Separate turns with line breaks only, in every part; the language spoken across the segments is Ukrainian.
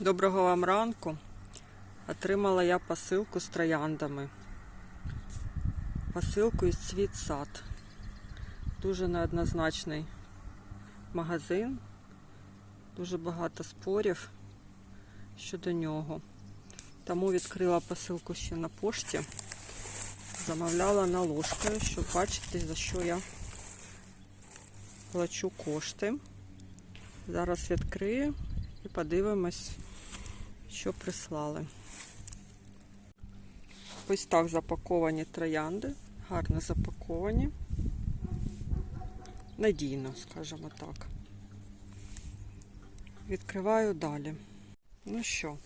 Доброго вам ранку. Отримала я посилку з трояндами. Посилку із Цвіт Сад. Дуже неоднозначний магазин. Дуже багато спорів щодо нього. Тому відкрила посилку ще на пошті. Замовляла наложкою, щоб бачити, за що я плачу кошти. Зараз відкрию і подивимось, що прислали. Ось так запаковані троянди, гарно запаковані. Надійно, скажімо так. Відкриваю далі. Ну що,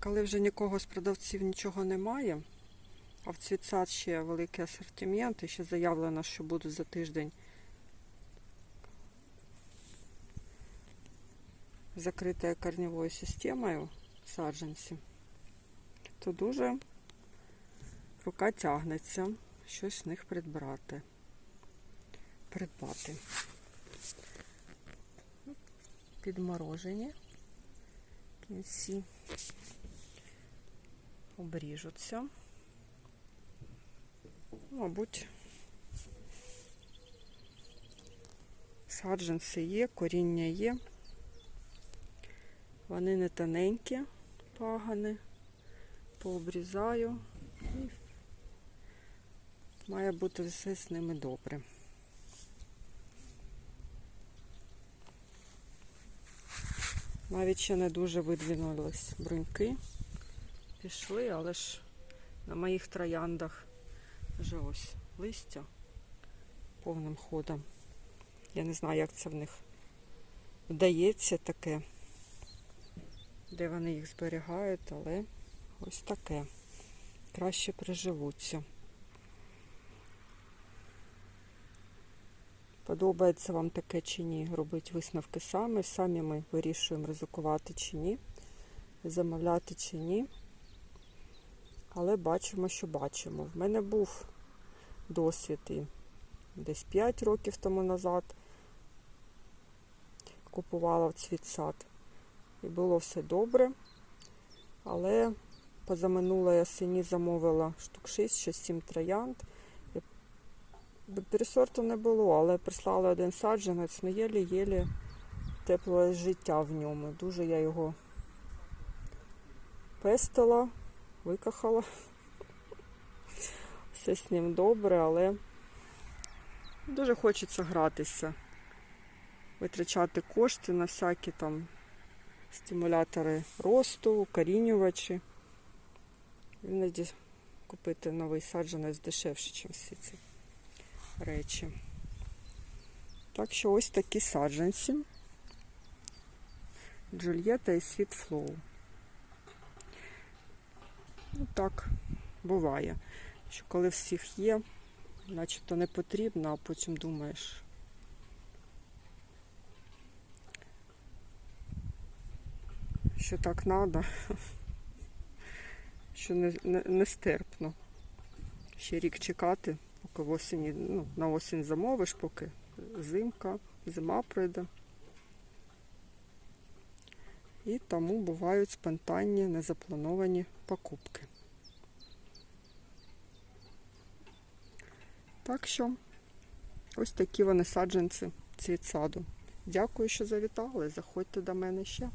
коли вже нікого з продавців нічого немає, а в Цвітсад ще великий асортимент, і ще заявлено, що будуть за тиждень закритою корневою системою саджанці, то дуже рука тягнеться щось з них придбати. придбати. Підморожені кінці обріжуться. Мабуть, саджанці є, коріння є. Вони не тоненькі, пагани, пообрізаю і має бути все з ними добре. Навіть ще не дуже видвинулись бруньки. Пішли, але ж на моїх трояндах вже ось листя повним ходом. Я не знаю, як це в них вдається таке де вони їх зберігають, але ось таке. Краще приживуться. Подобається вам таке чи ні? Робити висновки самі. Самі ми вирішуємо ризикувати чи ні, замовляти чи ні. Але бачимо, що бачимо. В мене був досвід і десь 5 років тому назад купувала в цвітсад. І було все добре. Але позаминулої осені замовила штук 6-7 троянд. Пересорту не було, але прислали один саджанець, ну єлі-єлі тепле життя в ньому. Дуже я його пестила, викахала. Все з ним добре, але дуже хочеться гратися, витрачати кошти на всякі там стимулятори росту, укорінювачі. Іноді купити новий саджанець дешевше, ніж всі ці речі. Так що ось такі саджанці. Джульєта і Світ Флоу. Ну так, буває, що коли всіх є, начебто не потрібно, а потім думаєш. Що так треба, що не, не, нестерпно. Ще рік чекати, поки в осені, ну, на осінь замовиш, поки зимка, зима прийде. І тому бувають спонтанні, незаплановані покупки. Так що ось такі вони саджанці цвіт саду. Дякую, що завітали. Заходьте до мене ще.